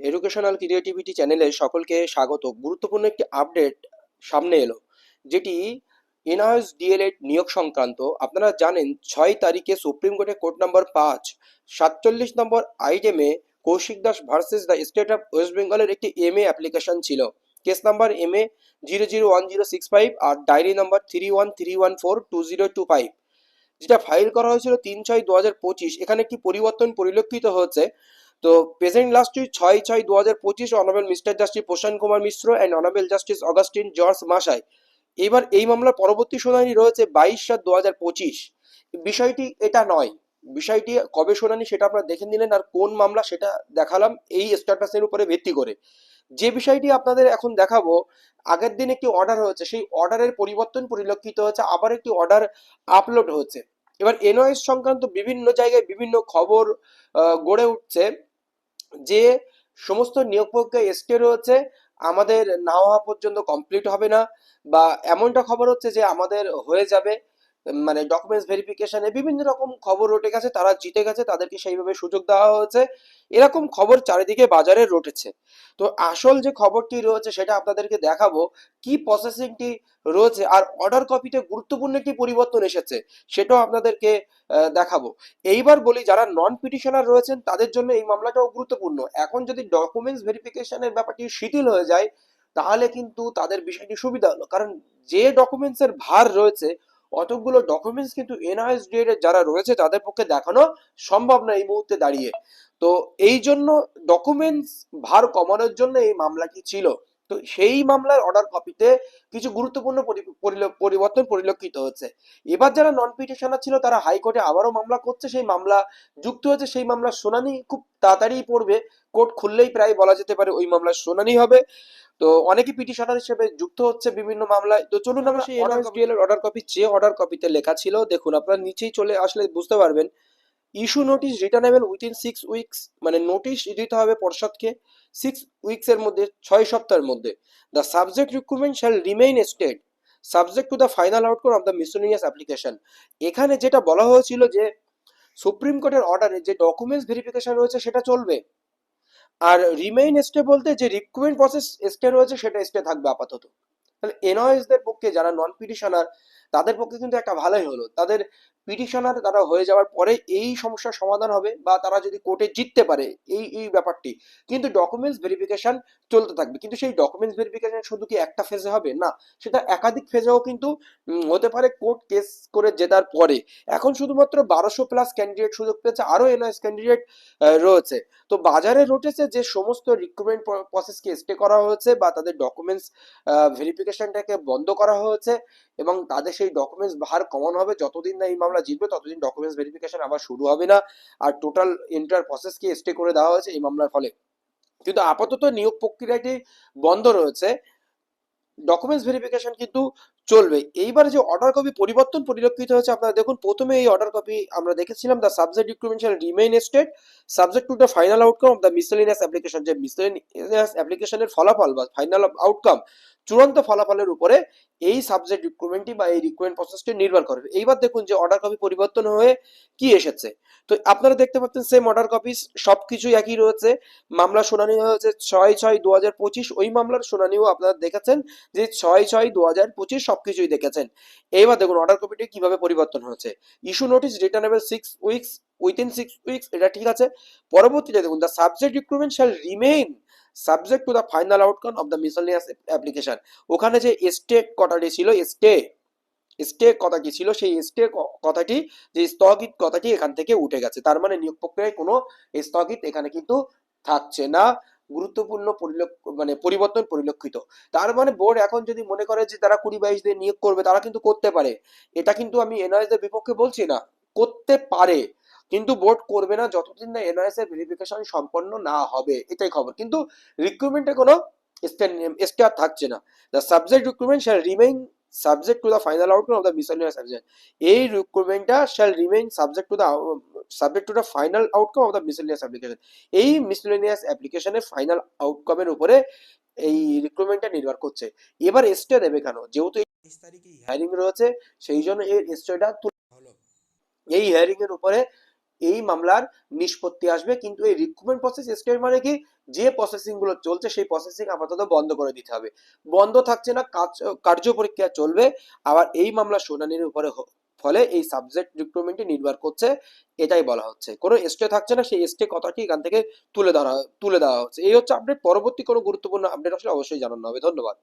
Educational creativity চ্যানেলে সকলকে স্বাগত। গুরুত্বপূর্ণ একটি আপডেট সামনে এলো, যেটি এনআরএস ডিএলএড নিয়োগ সংক্রান্ত। আপনারা জানেন, ছয় তারিখে সুপ্রিম কোর্টে কোর্ট নম্বর পাঁচ, সাতচল্লিশ নম্বর আইটেমে Kaushik Das versus the state of West বেঙ্গলের একটি এম এ অ্যাপ্লিকেশন ছিল। Case number M A zero zero one zero six five R diary number three one three one four two zero two five যেটা file করা হয়েছিল তিন ছয় দু হাজার পঁচিশ। এখানে একটি পরিবর্তন পরিলক্ষিত হচ্ছে তো প্রেজেন্ট লাস্ট ছয় ছয় দু হাজার পঁচিশ honourable mister justice Prashant Kumar Mishra and honourable justice Augustine George Masih এবার এই মামলার পরবর্তী শুনানি রয়েছে বাইশ সাত দু হাজার পঁচিশ। বিষয়টি এটা নয়। বিষয়টি কবে শুনানি সেটা আপনারা দেখে নিলেন আর কোন মামলা সেটা দেখালাম এই স্ট্যাটাসের উপরে ভিত্তি করে। যে বিষয়টি আপনাদের এখন দেখাবো, আগের দিন একটি অর্ডার হয়েছে, সেই অর্ডারের পরিবর্তন পরিলক্ষিত হয়েছে, আবার একটি অর্ডার আপলোড হচ্ছে এবার এনওএস সংক্রান্ত বিভিন্ন জায়গায় বিভিন্ন খবর গড়ে উঠছে। যে সমস্ত নিয়োগ প্রক্রিয়া স্টে রয়েছে, আমাদের না হওয়া পর্যন্ত কমপ্লিট হবে না, বা এমনটা খবর হচ্ছে যে আমাদের হয়ে যাবে। মানে ডকুমেন্টস ভেরিফিকেশনে বিভিন্ন রকম খবর উঠে গেছে, তারা জিতে গেছে, তাদেরকে সেইভাবে সুযোগ দেওয়া হয়েছে। এরকম খবর চারিদিকে বাজারে রটেছে। তো আসল যে খবরটি রয়েছে সেটা আপনাদেরকে দেখাবো, কি প্রসেসিংটি রয়েছে আর অর্ডার কপিতে গুরুত্বপূর্ণ একটি পরিবর্তন এসেছে, সেটাও আপনাদেরকে দেখাবো। এইবার বলি, যারা নন পিটিশনার রয়েছেন, তাদের জন্য এই মামলাটাও গুরুত্বপূর্ণ। এখন যদি ডকুমেন্টস ভেরিফিকেশনের ব্যাপারটি শিথিল হয়ে যায়, তাহলে কিন্তু তাদের বিষয়টি সুবিধা হলো। কারণ যে ডকুমেন্টস এর ভার রয়েছে অতগুলো ডকুমেন্টস কিন্তু এনআইএসডি এর যারা রয়েছে তাদের পক্ষে দেখানো সম্ভব না এই মুহূর্তে দাঁড়িয়ে। তো এই জন্য ডকুমেন্টস ভার কমানোর জন্য এই মামলাটি ছিল। তো সেই মামলার অর্ডার কপিতে কিছু গুরুত্বপূর্ণ পরিবর্তন পরিলক্ষিত হচ্ছে। এবার যারা নন পিটিশনার ছিল তারা হাইকোর্টে আবারও মামলা করছে। সেই মামলা যুক্ত হয়েছে সেই মামলার শুনানি খুব তাড়াতাড়ি পড়বে। কোর্ট খুললেই প্রায় বলা যেতে পারে ওই মামলার শুনানি হবে। তো অনেকে পিটিশনার হিসেবে যুক্ত হচ্ছে বিভিন্ন মামলায়। তো চলুন আমরা সেই অর্ডার কপি যে অর্ডার কপিতে লেখা ছিল দেখুন আপনারা নিচেই চলে আসলে বুঝতে পারবেন। Issue notice returnable within six weeks মানে নোটিশ দিতে হবে পর্ষদকে সিক্স উইকস এর মধ্যে, ছয় সপ্তাহের মধ্যে। The subject recruitment shall remain state subject to the final outcome of the miscellaneous application এখানে যেটা বলা হয়েছিল যে, সুপ্রিম কোর্টের অর্ডারে যে ডকুমেন্টস ভেরিফিকেশন রয়েছে সেটা চলবে। আর রিমেইন স্টে বলতে যে রিক্রুটমেন্ট প্রসেস স্টে রয়েছে সেটা স্টে থাকবে আপাতত। তাহলে এনওএস দের পক্ষে যারা নন পিটিশনার তাদের পক্ষে কিন্তু একটা ভালোই হলো। তাদের পিটিশনার তারা হয়ে যাওয়ার পরে এই সমস্যার সমাধান হবে বা তারা যদি কোর্টে জিততে পারে এই এই ব্যাপারটি। কিন্তু ডকুমেন্টস ভেরিফিকেশন চলতে থাকবে। কিন্তু সেই ডকুমেন্টস ভেরিফিকেশন শুধু কি একটা ফেজে হবে? না, সেটা একাধিক ফেজেও কিন্তু হতে পারে কোর্ট কেস করে জেতার পরে। এখন শুধুমাত্র বারোশো প্লাস ক্যান্ডিডেট সুযোগ পেয়েছে, আরও এনআইএস ক্যান্ডিডেট রয়েছে। তো বাজারে রটেছে যে সমস্ত রিক্রুটমেন্ট প্রসেসকে স্টে করা হয়েছে বা তাদের ডকুমেন্টস ভেরিফিকেশনটাকে বন্ধ করা হয়েছে এবং তাদের সেই ডকুমেন্টস ভার কমন হবে। যতদিন না এই মামলা জিতবে, ততদিন ডকুমেন্টস ভেরিফিকেশন আবার শুরু হবে না। আর টোটাল এন্টার প্রসেসকে স্টে করে দেওয়া হয়েছে এই মামলার ফলে। কিন্তু আপাতত নিয়োগ প্রক্রিয়াটি বন্ধ রয়েছে। ডকুমেন্টস ভেরিফিকেশন কিন্তু চলবে। এইবার যে অর্ডার কপি পরিবর্তন পরিলক্ষিত হয়েছে, আপনারা দেখুন, প্রথমে এই অর্ডার কপি আমরা দেখেছিলাম the subject recruitment shall remain state subject to the final outcome of the miscellaneous application যে মিসলেনিয়াস অ্যাপ্লিকেশনের ফলাফল বা ফাইনাল আউটকাম চূড়ান্ত ফলাফলের উপরে এই সাবজেক্ট রিক্রুটমেন্টটি বা এই রিক্রুটমেন্ট প্রসেসটি নির্ভর করবে। এইবার দেখুন যে অর্ডার কপি পরিবর্তন হয়ে কি এসেছে। তো আপনারা দেখতে পাচ্ছেন সেম অর্ডার কপি সবকিছু একই রয়েছে। মামলা শুনানি হয়েছে ছয় ছয় দু হাজার পঁচিশ, ওই মামলার শুনানিও আপনারা দেখেছেন যে ছয় ছয় দু হাজার পঁচিশ সবকিছুই দেখেছেন। এইবার দেখুন অর্ডার কপিটি কীভাবে পরিবর্তন হয়েছে। Issue notice returnable six weeks within six weeks এটা ঠিক আছে। পরবর্তীতে দেখুন the subject recruitment shall remain subject to the final outcome of the miscellaneous application ওখানে যে স্টে কথাটি ছিল স্টে স্টে কথা কি ছিল, সেই স্টে কথাটি, যে স্থগিত কথাটি এখান থেকে উঠে গেছে। তার মানে নিয়োগ প্রক্রিয়ায় কোনো স্থগিত এখানে কিন্তু থাকছে না। গুরুত্বপূর্ণ মানে পরিবর্তন পরিলক্ষিত। তার মানে বোর্ড এখন যদি মনে করে যে তারা কুড়ি বাইশ দিন নিয়োগ করবে, তারা কিন্তু করতে পারে। এটা কিন্তু আমি এনআইএস এর বিপক্ষে বলছি না, করতে পারে। কিন্তু বোর্ড করবে না যতদিন না এনআইএস এর ভেরিফিকেশন সম্পন্ন না হবে, এটাই খবর। কিন্তু রিক্রুটমেন্টে কোনো স্টেয়ার থাকছে না। The subject recruitment shall remain subject to the final outcome of the miscellaneous application এই রিক্রুটমেন্টটা shall remain subject to the subject to the final outcome of the miscellaneous application এই মিসলিনিয়াস অ্যাপ্লিকেশনের ফাইনাল আউটকামের উপরে এই রিক্রুটমেন্টটা নির্ভর করছে। এবার স্টে দেবে কেন? যেহেতু তেইশ তারিখে হিয়ারিং রয়েছে সেই জন্য এর স্টেটা হলো এই হিয়ারিং এর উপরে এই মামলার নিষ্পত্তি আসবে, কিন্তু এই রিক্রুটমেন্ট প্রসেস স্টেট মানে কি? যে প্রসেসিংগুলো চলছে, সেই প্রসেসিং আপাতত বন্ধ করে দিতে হবে। বন্ধ থাকছে না কার্য পরীক্ষা চলবে, আবার এই মামলা শুনানির উপরে ফলে এই সাবজেক্ট রিক্রুটমেন্টে নির্ভর করছে, এটাই বলা হচ্ছে। কোনো স্টে থাকছে না, সেই স্টে কথাটি এখান থেকে তুলে ধরা, তুলে দেওয়া হচ্ছে। এই হচ্ছে আপডেট পরবর্তী কোনো গুরুত্বপূর্ণ আপডেট আসলে অবশ্যই জানানো হবে। ধন্যবাদ।